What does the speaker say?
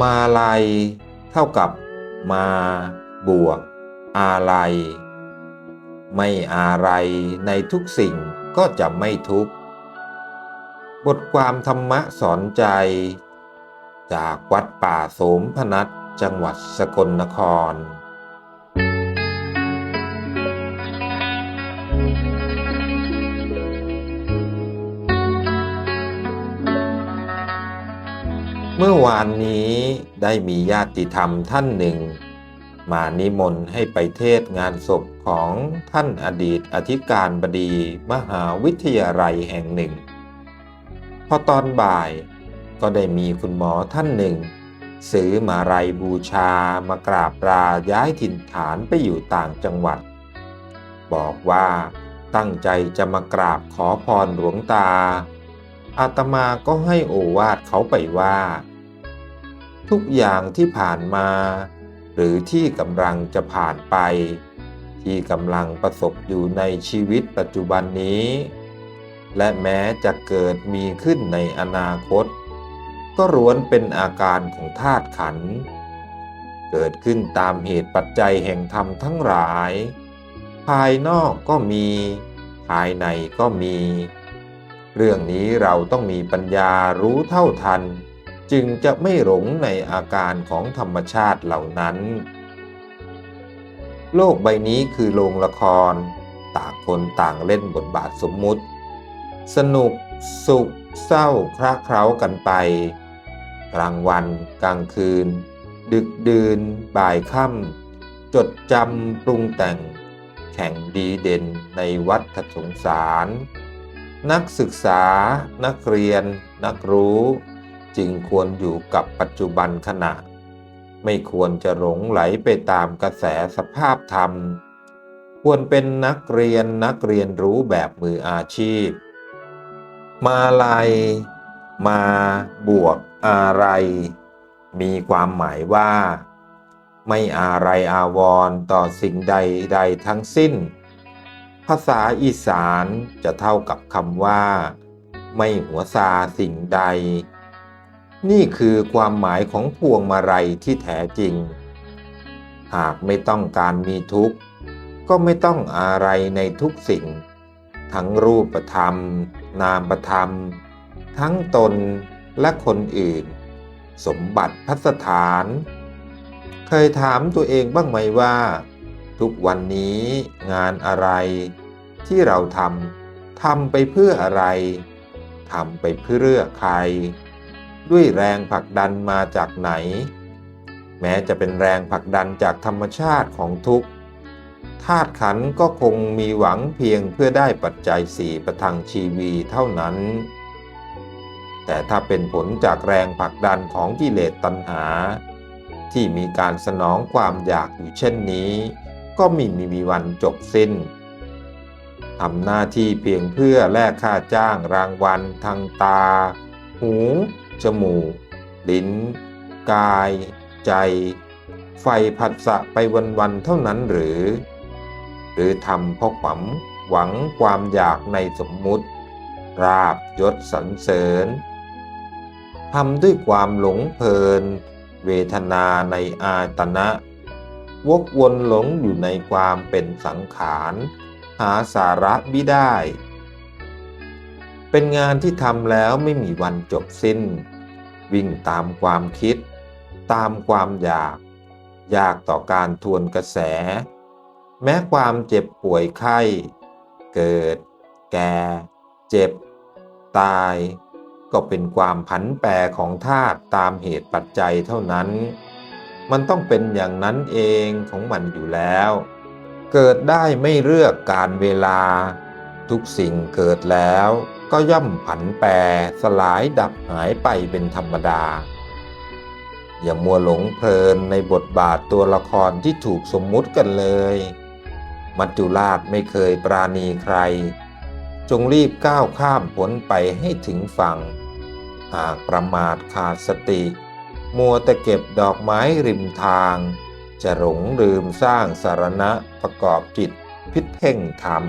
มาลัย เท่ากับมาบวก อาลัย ไม่อะไรในทุกสิ่งก็จะไม่ทุกข์ บทความธรรมะสอนใจ จากวัดป่าโสมพนัสจังหวัดสกลนคร เมื่อวานนี้ได้มีญาติธรรมท่านหนึ่ง มานิมนต์ให้ไปเทศงานศพของท่านอดีตอธิการบดีมหาวิทยาลัยแห่งหนึ่ง พอตอนบ่ายก็ได้มีคุณหมอท่านหนึ่ง ซื้อมาลัยบูชามากราบลาย้ายถิ่นฐานไปอยู่ต่างจังหวัด บอกว่าตั้งใจจะมากราบขอพรหลวงตาอาตมาก็ให้โอวาทเขาไปว่า ทุกอย่างที่ผ่านมา หรือที่กำลังจะผ่านไป ที่กำลังประสบอยู่ในชีวิตปัจจุบันนี้ และแม้จะเกิดมีขึ้นในอนาคต ก็ล้วนเป็นอาการของธาตุขัน เกิดขึ้นตามเหตุปัจจัยแห่งธรรมทั้งหลาย ภายนอกก็มี ภายในก็มี เรื่องนี้เราต้องมีปัญญารู้เท่าทัน จึงจะไม่หลงในอาการของธรรมชาติเหล่านั้น โลกใบนี้คือโรงละคร ต่างคนต่างเล่นบทบาทสมมุติ สนุก สุข เศร้าคลาเคล้ากันไป กลางวัน กลางคืน ดึกดื่น บ่ายค่ำจดจำปรุงแต่ง แข่งดีเด่นในวัฏสงสาร นักศึกษา นักเรียน นักรู้ จึงควรอยู่กับปัจจุบันขณะ ไม่ควรจะหลงไหลไปตามกระแสสภาพธรรม ควรเป็นนักเรียนนักเรียนรู้แบบมืออาชีพ มาลัยมาบวกอะไร มีความหมายว่า ไม่อะไรอาวร์ต่อสิ่งใดใดทั้งสิ้น ภาษาอีสานจะเท่ากับคำว่า ไม่หัวซาสิ่งใด นี่คือความหมายของพวงมาลัยที่แท้จริง หากไม่ต้องการมีทุกข์ ก็ไม่ต้องอะไรในทุกสิ่ง ทั้งรูปธรรม นามธรรม ทั้งตนและคนอื่น สมบัติพัสถาน เคยถามตัวเองบ้างไหมว่า ทุกวันนี้งานอะไร ที่เราทำทำไปเพื่ออะไรทำไปเพื่อใคร ด้วยแรงผลักดันมาจากไหน แม้จะเป็นแรงผลักดันจากธรรมชาติของทุกข์ธาตุขันก็คงมีหวังเพียงเพื่อได้ปัจจัยสี่ประทังชีวีเท่านั้น แต่ถ้าเป็นผลจากแรงผลักดันของกิเลสตัณหา ที่มีการสนองความอยากอยู่เช่นนี้ ก็ไม่มีวันจบสิ้นทำหน้าที่เพียงเพื่อแลกค่าจ้างรางวัลทางตา หู จมูก ลิ้น กาย ใจ ไฟผัสสะไปวันๆเท่านั้นหรือ หรือทำเพราะความหวังความอยากในสมมุติ ราบยศสรรเสริญทำด้วยความหลงเพลิน เวทนาในอาตนะ วกวนหลงอยู่ในความเป็นสังขาร หาสาระไม่ได้ เป็นงานที่ทำแล้วไม่มีวันจบสิ้น วิ่งตามความคิด ตามความอยาก ยากต่อการทวนกระแส แม้ความเจ็บป่วยไข้ เกิด แก่ เจ็บ ตาย ก็เป็นความผันแปรของธาตุตามเหตุปัจจัยเท่านั้น มันต้องเป็นอย่างนั้นเองของมันอยู่แล้ว เกิดได้ไม่เลือกการเวลา ทุกสิ่งเกิดแล้ว ก็ย่อมผันแปรสลายดับหายไปเป็นธรรมดา อย่ามัวหลงเพลินในบทบาทตัวละครที่ถูกสมมุติกันเลย มัจจุราชไม่เคยปราณีใคร จงรีบก้าวข้ามพ้นไปให้ถึงฝั่ง หากประมาทขาดสติ มัวแต่เก็บดอกไม้ริมทาง จะหลงลืมสร้างสารณะประกอบจิตพิษเพ่งธรรม